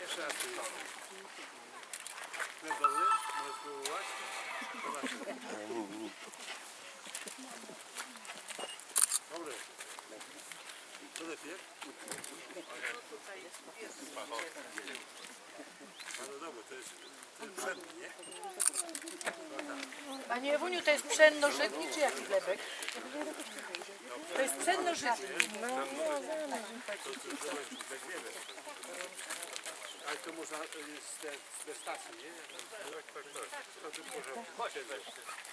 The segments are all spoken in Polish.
Jeszcze raz. Medowy, możesz spróbować. Dobry. Co lepiej? Bardzo dobry, to jest, to jest pszenny, nie? Panie Ewuniu, to jest pszenno-żytni czy jaki chlebek? To jest pszenno-żytni. Ale to można z, te, z nie? Tak, tak, tak.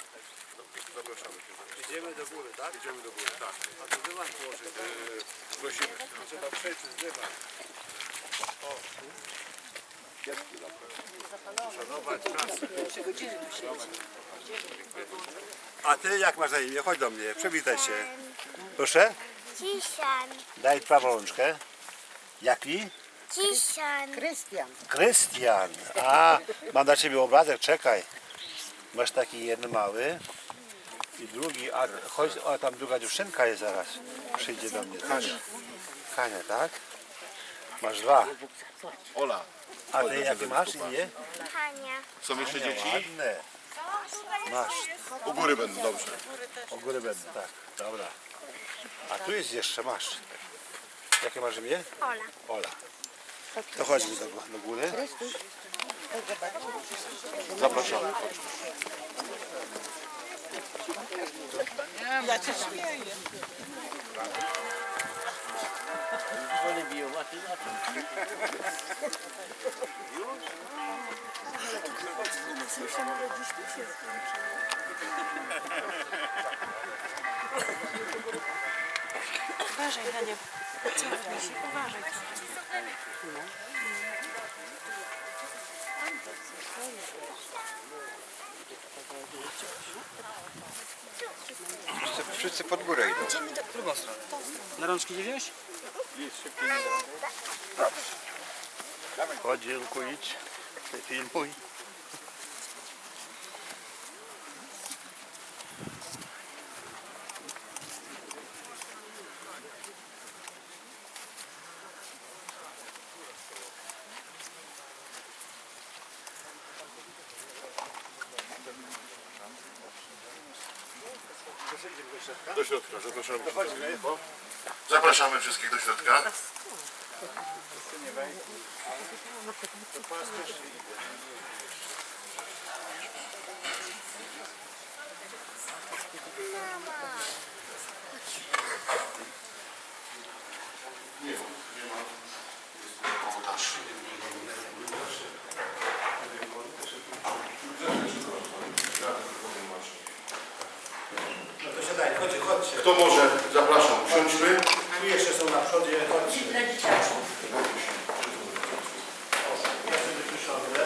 Tu Zapraszamy cię. Idziemy do góry, tak? Idziemy do góry, tak. A to dywan położy. Yy, prosimy. Trzeba przejść dywan. Kiepski zapewne. Szanować pracę. Trzy godziny tu. A ty jak masz na imię? Chodź do mnie, przywitaj się. Proszę? Ciszan, Daj prawą rączkę. Jaki? ciszan, Krystian. Krystian. A, mam dla ciebie obrazek, czekaj. Masz taki jeden mały i drugi, a chodź, o tam druga dziewczynka jest zaraz. Przyjdzie do mnie. Hania. Hania, tak? Masz dwa. Ola, A ty jakie masz imię? Hania. są jeszcze dzieci? Ładne. Masz. U góry będą, dobrze. O góry będę, tak. Dobra. A tu jest jeszcze, masz. Jakie masz imię? Ola. Ola. To chodźmy do, do góry. Zapraszamy. Ja cię śmieję. Uważaj, Hania. Cofnij się, uważaj. Wszyscy pod górę idą. Na rączki nie wziąć? Chodź, Julku, idź. Filmuj. Do środka, zapraszamy. Zapraszamy wszystkich do środka. Nie ma, nie ma. Jest komentarz. To siadaj, chodźcie, chodźcie. Kto może, zapraszam, usiądźmy. Tu jeszcze są na przodzie, chodźcie. Dla dzieciaczków. Ja sobie tu siądę.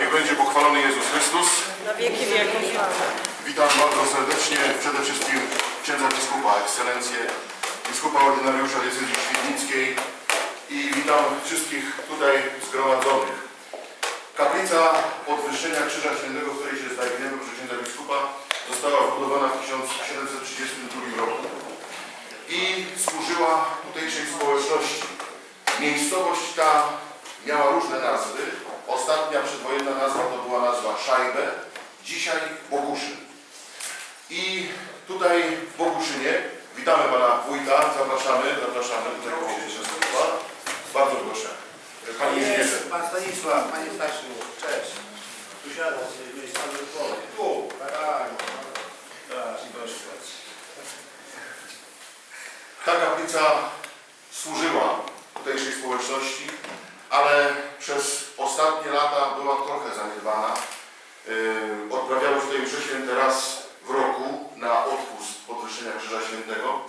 Niech będzie pochwalony Jezus Chrystus. Na wieki wieków. Witam bardzo serdecznie przede wszystkim księdza biskupa, ekscelencję biskupa ordynariusza diecezji świdnickiej i witam wszystkich tutaj zgromadzonych. Kaplica podwyższenia Krzyża Świętego, w której się znajdujemy przy księdza biskupa, została wbudowana w 1732 roku i służyła tutejszej społeczności. Miejscowość ta miała różne nazwy. Ostatnia przedwojenna nazwa to była nazwa Szajbe, dzisiaj Boguszyn. I tutaj w Boguszynie witamy Pana Wójta, zapraszamy, zapraszamy księcia Stanisława. Bardzo proszę. Pani. Jest pan Stanisław, panie Stasiu, cześć. Tu siada sobie, miejsce w. Tu. Tak, tak, proszę. Ta kaplica służyła tutejszej społeczności, ale przez ostatnie lata była trochę zaniedbana. Yy, Odprawiało się tutaj msze święte raz w roku na odpust podwyższenia Krzyża Świętego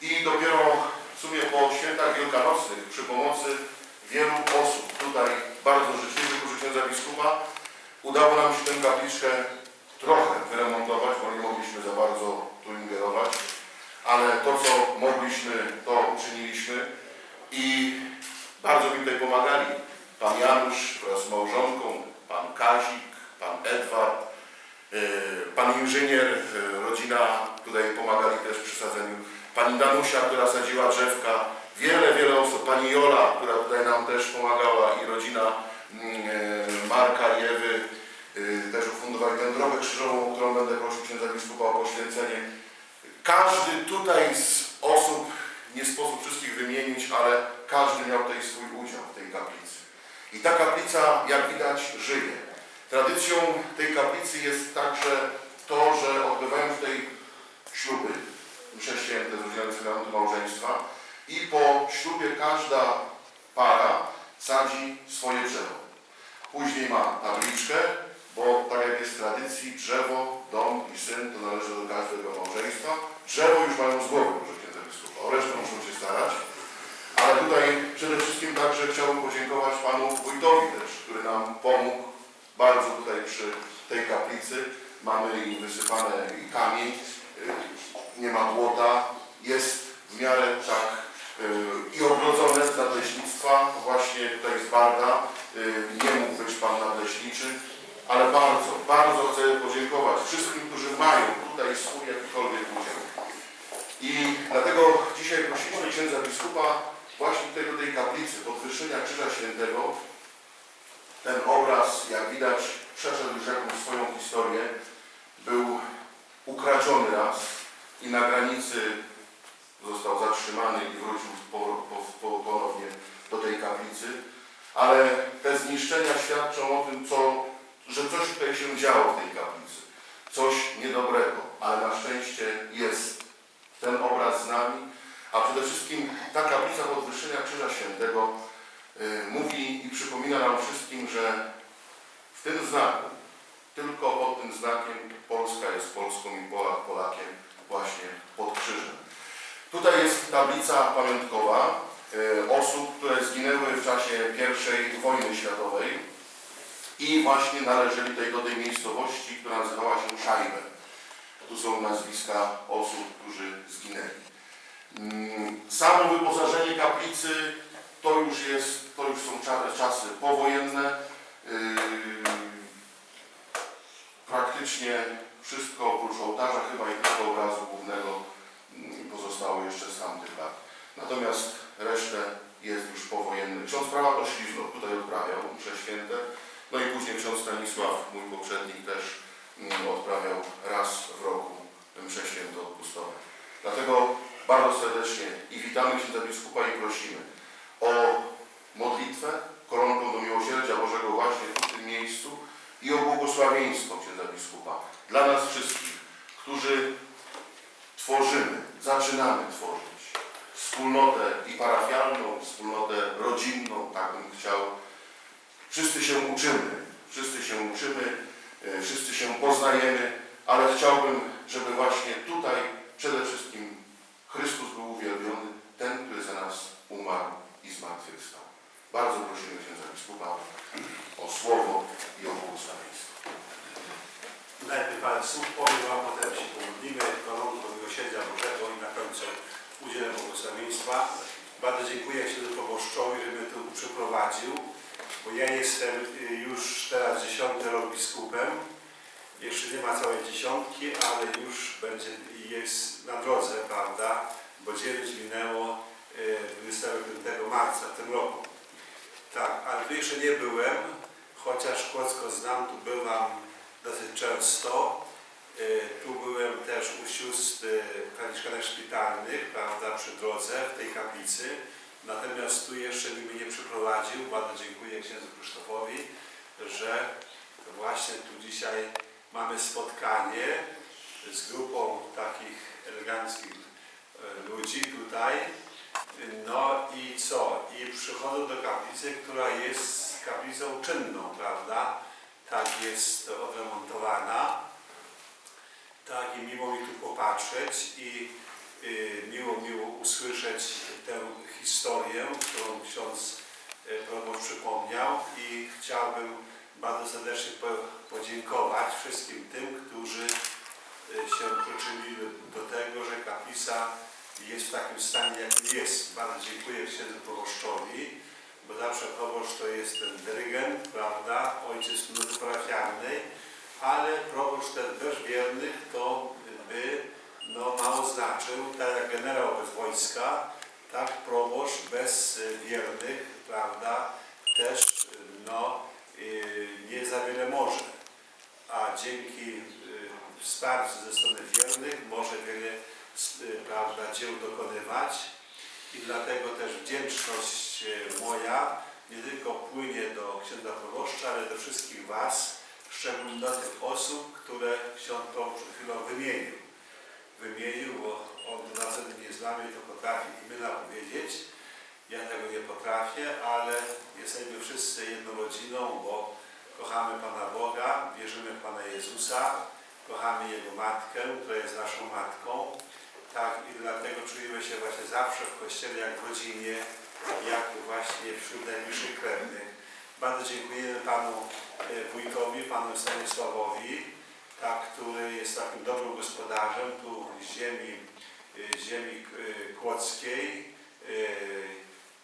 i dopiero w sumie po świętach wielkanocnych przy pomocy wielu osób tutaj bardzo życzliwych uży księdza biskupa udało nam się tę kapliczkę trochę wyremontować, bo nie mogliśmy za bardzo tu ingerować, ale to co mogliśmy, to uczyniliśmy i bardzo mi tutaj pomagali pan Janusz wraz z małżonką, pan Kazik, pan Edward, yy, pan inżynier, yy, rodzina tutaj pomagali też przy sadzeniu, pani Danusia, która sadziła drzewka, wiele, wiele osób, pani Jola, która tutaj nam też pomagała i rodzina mm, yy, Marka i Ewy, też ufundowali tę drogę krzyżową, którą będę prosił księdza biskupa o poświęcenie. Każdy tutaj z osób, nie sposób wszystkich wymienić, ale każdy miał tutaj swój udział w tej kaplicy. I ta kaplica, jak widać, żyje. Tradycją tej kaplicy jest także to, że odbywają tutaj śluby, msze święte z udziałem małżeństwa i po ślubie każda para sadzi swoje drzewo. Później ma tabliczkę, bo tak jak jest w tradycji, drzewo, dom i syn to należy do każdego małżeństwa. Drzewo już mają z głowy, proszę księdza biskupa, o resztę muszą się starać. Ale tutaj przede wszystkim także chciałbym podziękować panu wójtowi też, który nam pomógł bardzo tutaj przy tej kaplicy. Mamy i wysypane i kamień, y, nie ma błota, jest w miarę tak y, i ogrodzone z nadleśnictwa. Właśnie tutaj z Barda y, nie mógł być pan nadleśniczy, ale bardzo, bardzo chcę podziękować wszystkim, którzy mają tutaj swój jakikolwiek udział. I dlatego dzisiaj prosiliśmy księdza biskupa właśnie tutaj do tej kaplicy podwyższenia Krzyża Świętego. Ten obraz, jak widać, przeszedł już jakąś swoją historię. Był ukradziony raz i na granicy został zatrzymany i wrócił po, po, po, ponownie do tej kaplicy. Ale te zniszczenia świadczą o tym, co, że coś tutaj się działo w tej kaplicy. Coś niedobrego, ale na szczęście jest ten obraz z nami, a przede wszystkim ta kaplica podwyższenia Krzyża Świętego y, mówi i przypomina nam wszystkim, że w tym znaku, tylko pod tym znakiem Polska jest Polską i Polak Polakiem właśnie pod krzyżem. Tutaj jest tablica pamiątkowa y, osób, które zginęły w czasie I wojny światowej i właśnie należeli tutaj do tej miejscowości, która nazywała się Szajbę. Tu są nazwiska osób, którzy zginęli. Mm, Samo wyposażenie kaplicy to już jest, to już są cza- czasy powojenne. Yy, Praktycznie wszystko oprócz ołtarza, chyba i tylko obrazu głównego mm, pozostało jeszcze z tamtych lat. Natomiast resztę jest już powojenne. Ksiądz prawa Oślizno tutaj odprawiał msze święte. No i później ksiądz Stanisław, mój poprzednik też mm, odprawiał raz w roku msze święto odpustowe. Dlatego bardzo serdecznie i witamy księdza biskupa i prosimy o modlitwę koronką do miłosierdzia Bożego właśnie tu, w tym miejscu i o błogosławieństwo księdza biskupa dla nas wszystkich, którzy tworzymy, tworzyć wspólnotę i parafialną, wspólnotę rodzinną, tak bym chciał. Wszyscy się uczymy, wszyscy się uczymy, e, wszyscy się poznajemy, ale chciałbym, żeby właśnie tutaj przede wszystkim Chrystus był uwielbiony, ten, który za nas umarł i zmartwychwstał. Bardzo prosimy księdza biskupa o słowo i o błogosławieństwo. Najpierw Pan słów powiem, a potem się pomodlimy koronką do miłosierdzia Bożego i na końcu udzielę błogosławieństwa. Bardzo dziękuję księdzu proboszczowi, że mnie tu przyprowadził, bo ja jestem y, już teraz dziesiąty rok biskupem. Jeszcze nie ma całej dziesiątki, ale już będzie, jest na drodze, prawda, bo 9 minęło y, 25 marca w tym roku. Tak, ale tu jeszcze nie byłem, chociaż Kłodzko znam, tu bywam dosyć często. Y, Tu byłem też u sióstr w Kaniszkanach Szpitalnych, prawda, przy drodze, w tej kaplicy. Natomiast tu jeszcze nikt mnie nie przyprowadził. Bardzo dziękuję księdzu Krzysztofowi, że właśnie tu dzisiaj mamy spotkanie z grupą takich eleganckich y, ludzi tutaj. No i co? I przychodzą do kaplicy, która jest kaplicą czynną, prawda? tak jest odremontowana. Tak i miło mi tu popatrzeć i y, miło, miło usłyszeć tę historię, którą ksiądz y, proboszcz przypomniał i chciałbym bardzo serdecznie podziękować wszystkim tym, którzy y, się przyczynili do tego, że kapisa jest w takim stanie, jakim jest. Bardzo dziękuję księdzu proboszczowi bo zawsze proboszcz to jest ten dyrygent, prawda, ojciec parafialnej, ale proboszcz też bez wiernych to by no, mało znaczył, tak jak generał bez wojska, tak proboszcz bez y, wiernych, prawda, też no, y, nie za wiele może. A dzięki y, wsparciu ze strony wiernych może wiele prawda, dzieł dokonywać. I dlatego też wdzięczność moja nie tylko płynie do księdza proboszcza, ale do wszystkich Was, szczególnie do tych osób, które ksiądz proboszcz przed chwilą wymienił. Wymienił, bo on na co nie znamy, to potrafi imiona powiedzieć. Ja tego nie potrafię, ale jesteśmy wszyscy jedną rodziną, bo kochamy Pana Boga, wierzymy w Pana Jezusa, kochamy Jego Matkę, która jest naszą Matką. Tak, i dlatego czujemy się właśnie zawsze w Kościele jak w rodzinie, jak właśnie wśród najbliższych krewnych. Bardzo dziękujemy Panu e, wójtowi, Panu Stanisławowi, tak, który jest takim dobrym gospodarzem tu ziemi, e, ziemi e, kłodzkiej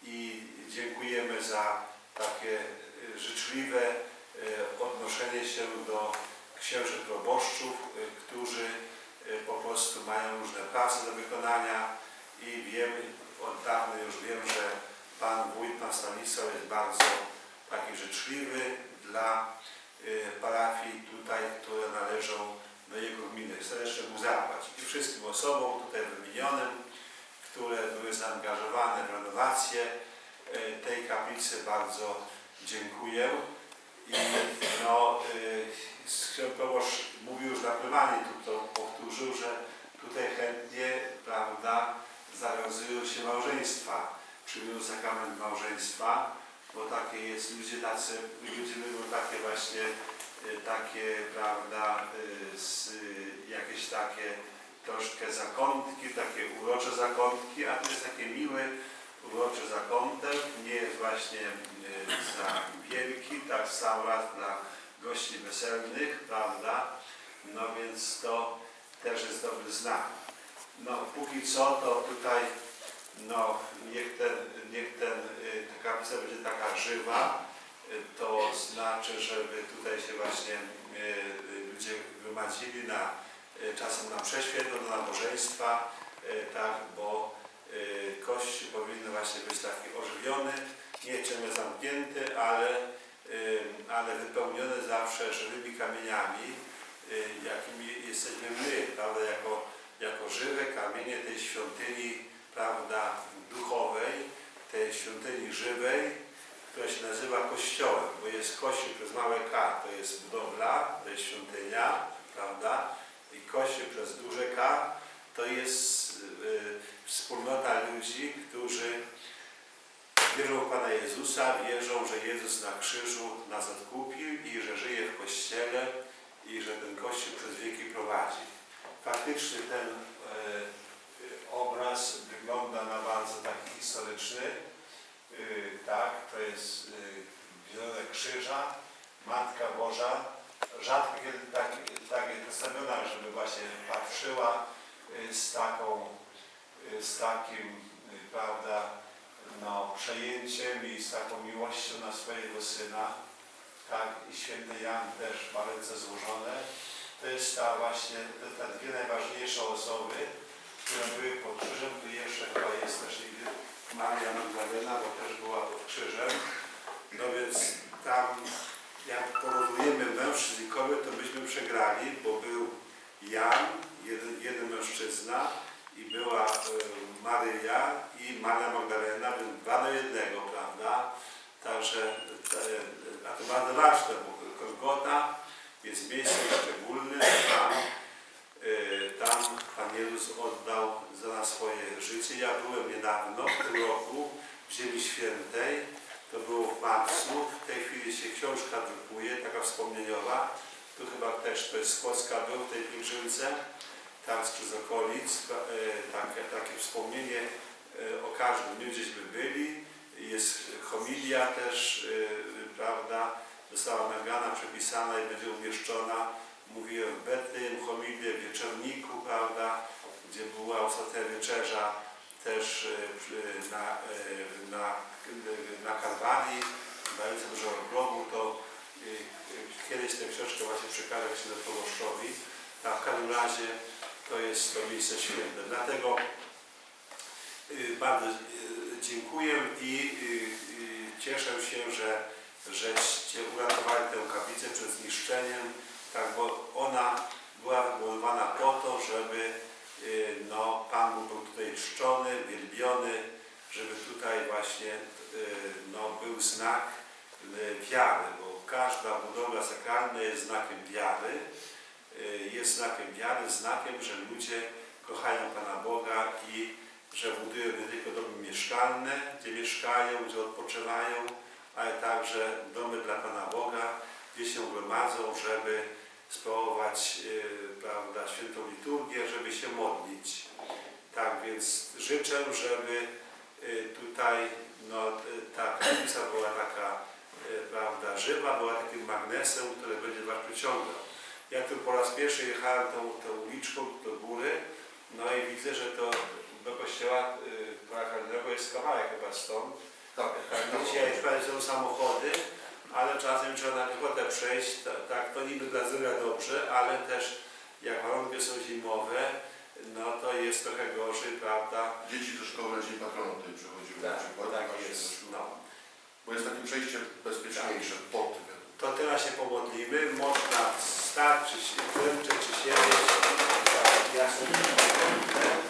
i dziękujemy za takie życzliwe odnoszenie się do księży proboszczów, którzy po prostu mają różne prace do wykonania i wiem, od dawna już wiem, że Pan Wójt, Pan Stanisław jest bardzo taki życzliwy dla e, parafii tutaj, które należą do jego gminy. Serdecznie mu zapłać i wszystkim osobom tutaj wymienionym, które były zaangażowane w renowację e, tej kaplicy bardzo dziękuję. I no, ksiądz proboszcz mówił już na plebanii, tu to powtórzył, że tutaj chętnie, prawda, zawiązują się małżeństwa, przyjmują sakrament małżeństwa, bo takie jest, ludzie tacy, ludzie lubią takie właśnie, e, takie, prawda, e, s- e, jakieś takie troszkę zakątki, takie urocze zakątki, a to jest takie miły, uroczy zakątek, nie jest właśnie za wielki, tak sam raz dla gości weselnych, prawda? No więc to też jest dobry znak. No póki co to tutaj, no niech ten, niech ten, y, ta kaplica będzie taka żywa, y, to znaczy, żeby tutaj się właśnie y, ludzie gromadzili na, czasem na prześwietlo, na nabożeństwa, tak, bo y, Kościół powinien właśnie być taki ożywiony, nie ciągle zamknięty, ale, ale wypełniony zawsze żywymi kamieniami, jakimi jesteśmy my, prawda, jako, jako żywe kamienie tej świątyni, prawda, duchowej, tej świątyni żywej, która się nazywa Kościołem, bo jest Kościół przez małe K, to jest budowla, to jest świątynia, prawda, i Kościół przez duże K, to jest y, wspólnota ludzi, którzy wierzą w Pana Jezusa, wierzą, że Jezus na krzyżu nas odkupił i że żyje w Kościele i że ten Kościół przez wieki prowadzi. Faktycznie ten e, obraz wygląda na bardzo taki historyczny. E, tak, to jest e, wizerunek krzyża, Matka Boża. Rzadko kiedy tak, tak jest przedstawiona, żeby właśnie patrzyła e, z taką, z takim, prawda, no, przejęciem i z taką miłością na swojego syna. Tak, i święty Jan też ma ręce złożone. To jest ta właśnie, te, te dwie najważniejsze osoby, które były pod krzyżem. Tu jeszcze chyba jest też Maria Magdalena, bo też była pod krzyżem. No więc tam, jak porównujemy mężczyzn i kobiet, to byśmy przegrali, bo był Jan, jeden, jeden mężczyzna i była e, Maryja i Maria Magdalena, więc dwa do jednego, prawda? Także, e, a to bardzo ważne, bo Golgota jest miejscem szczególnym, tam, e, tam Pan Jezus oddał za nas swoje życie. Ja byłem niedawno, w tym roku, w Ziemi Świętej, to było w marcu, w tej chwili się książka drukuje, taka wspomnieniowa, tu chyba też to jest Skocka był w tej pielgrzymce, tam z okolic, e, takie, takie wspomnienie e, o każdym. Dniu, gdzieśmy byli, jest homilia też e, prawda, została nagana, przepisana i będzie umieszczona. Mówiłem w Betlejem, homilię w Wieczorniku, prawda, gdzie była ostatnia wieczerza też e, na, e, na, na Kalwarii, dając dużo grobu, to e, kiedyś tę książkę właśnie przekażę się do proboszczowi, a w każdym razie to jest to miejsce święte. Dlatego bardzo dziękuję i cieszę się, że żeście uratowali tę kaplicę przed zniszczeniem, tak, bo ona była wybudowana po to, żeby y, no, Pan był tutaj czczony, wielbiony, żeby tutaj właśnie y, no, był znak y, wiary, bo każda budowla sakralna jest znakiem wiary, jest znakiem wiary, znakiem, że ludzie kochają Pana Boga i że budują nie tylko domy mieszkalne, gdzie mieszkają, gdzie odpoczywają, ale także domy dla Pana Boga, gdzie się gromadzą, żeby sprawować y, prawda, świętą liturgię, żeby się modlić. Tak więc życzę, żeby y, tutaj no, y, ta kaplica była taka prawda, żywa, była takim magnesem, który będzie Was przyciągał. Ja tu po raz pierwszy jechałem tą, tą uliczką do góry, no i widzę, że to do kościoła parafialnego jest kawałek chyba stąd. Tak, Tak, dzisiaj pewnie są samochody, ale czasem trzeba na piechotę przejść, ta- tak, to niby dla zdrowia dobrze, ale też jak warunki są zimowe, no to jest trochę gorzej, prawda? Dzieci do szkoły na dzień patrona tutaj przychodziły na przykład. tak jest. No. Bo jest takie przejście bezpieczniejsze pod tym. To teraz się pomodlimy, można stać, czy klęczeć, czy siedzieć. Tak, ja sobie